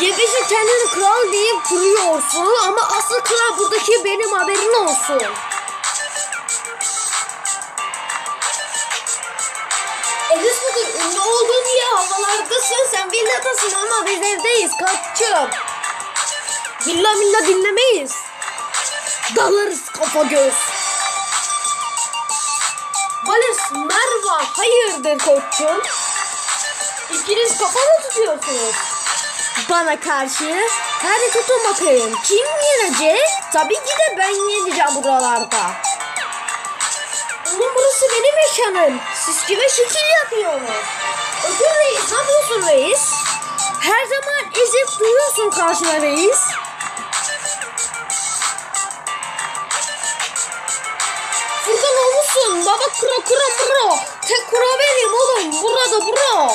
Yebişe kendini kral deyip duruyorsun ama asıl kral buradaki benim haberin olsun. Elis bugün ünlü oldun diye havalardasın. Sen villadasın ama biz evdeyiz kaççım. Villa villa dinlemeyiz. Dalarız kafa göz. Valis Merva hayırdır koçum? İkiniz kafa mı tutuyorsunuz? Bana karşı. Hadi tutun bakayım. Kim yenecek? Tabii ki de ben yeneceğim buralarda. Oğlum burası benim yaşamım. Siz kime şekil yapıyorsunuz? Ödül reis ne yapıyorsun reis? Her zaman ezip duyuyorsun karşına reis. Furkan olmuşsun. Baba kuro kuro kuro. Tek kuro benim oğlum. Burada bro.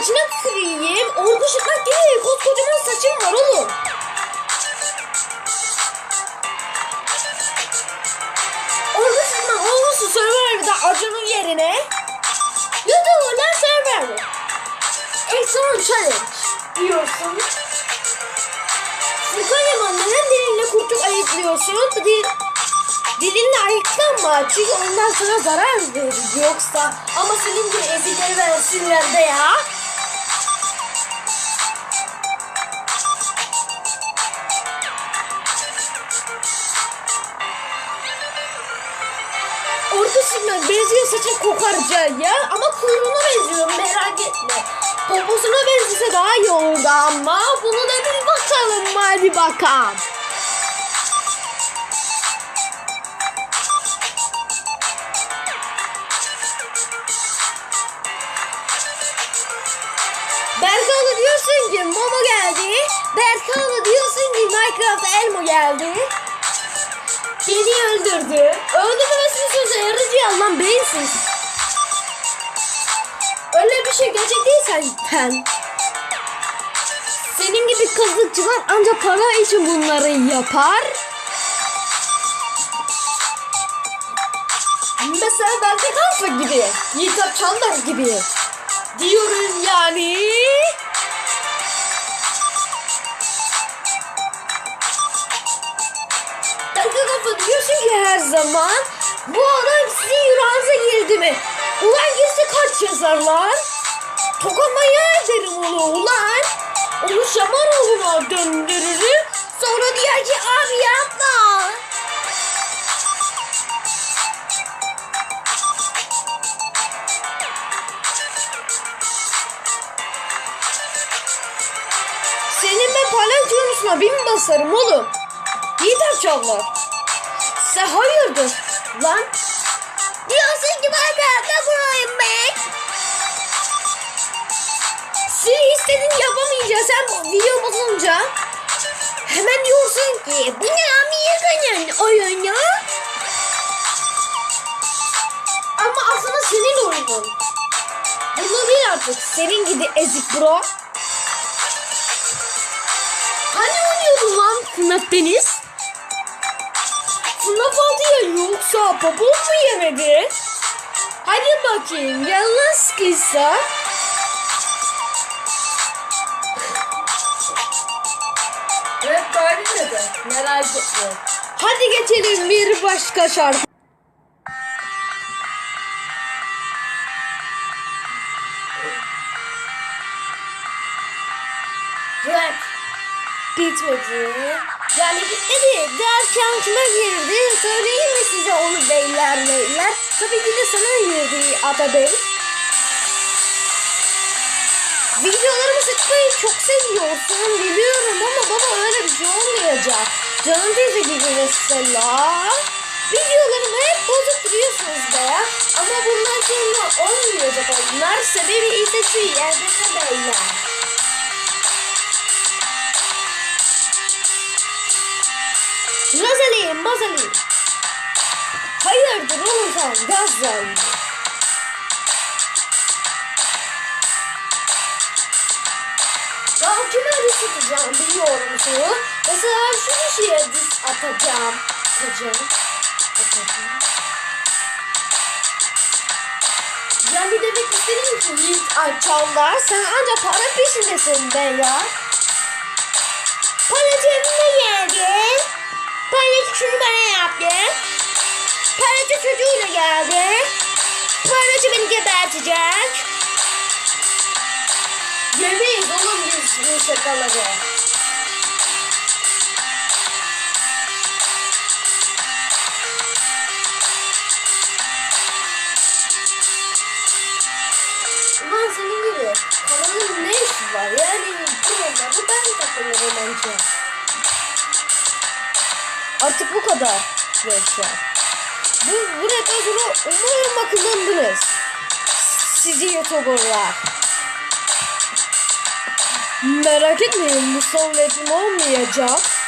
Saçına kırayım. Orada şıkmak değil. Koskocaman saçın var oğlum. Orada şıkmak olmuşsun Survivor'da acının yerine. YouTuber'dan Survivor. Excellent Challenge diyorsun. Furkan Yaman neden dilinle kurtuk ayıklıyorsun? Dil, dilinle ayıklanma çünkü ondan sana zarar verir yoksa. Ama senin gibi ezileri versinler de ya. Ortasından benziyor saçın kokarca ya ama kuyruğuna benziyor merak etme. Poposuna benzese daha iyi olurdu ama bunu da bir bakalım hadi bakalım. Berkalı diyorsun ki Momo geldi. Berkalı diyorsun ki Minecraft Elmo geldi. Beni öldürdü. Öldürmemesini söze yarayacağız lan beyinsiz. Öyle bir şey gerçek değil zaten. Senin gibi kazıkçılar ancak para için bunları yapar. Mesela Berke Kalfa gibi, Yiğit Çandar gibi. Diyorum yani. Berke Kalfa diyorsun ki her zaman bu adam sizin yüreğinize girdi mi? Ulan girse kaç yazarlar? Tokamaya ederim onu ulan. Onu Şamaroğlu'na döndürürüm. Sonra diyor ki abi yapma. Senin ben palatyonusuna bin basarım oğlum. Yiğit Akçavlar. Sen hayırdır lan? Diyorsun ki ben de buradayım ben. Seni istediğin yapamayınca sen video bozunca hemen diyorsun ki bu ne Amerika'nın oyunu? Ama aslında senin oyunun. Bunu değil artık. Senin gibi ezik bro. Hani oynuyordun lan FNAF Deniz? 6'ya yoksa babam mı yemedi? Hadi bakayım lan sıkıysa. Evet böyle dedi. Merak etme. Hadi geçelim bir başka şarkı. Rap bitmedi. Yani bitmedi. Derken kime girdi? Söyleyeyim mi size onu beyler beyler? Tabii ki de sana girdi Atabey. Videolarımı sıkmayı çok seviyorsun biliyorum ama baba öyle bir şey olmayacak. Canım teyze gibi mesela. Videolarımı hep bozup duruyorsunuz be. Ama bunlar sonra olmayacak onlar. Sebebi ise şu yerde beyler. Lazali, mazali. Hayırdır oğlum sen gazlan. Ya kime diz atacağım biliyor musun? Mesela şu kişiye diz atacağım. Atacağım. Atacağım. Yani demek istediğim ki Yiğit Alçallar sen ancak para peşindesin be ya. Para cebime geldi. Paracı şunu bana yaptı. Paracı çocuğuyla geldi. Paracı beni gebertecek. Yemeyiz oğlum biz bu şakaları. Ulan senin gibi kanalın ne işi var? Yani bu ben takılıyorum bence. Artık bu kadar gençler. Bu, bu reklam sonra umarım akıllandınız. Sizi youtuberlar. Merak etmeyin bu son reklam olmayacak.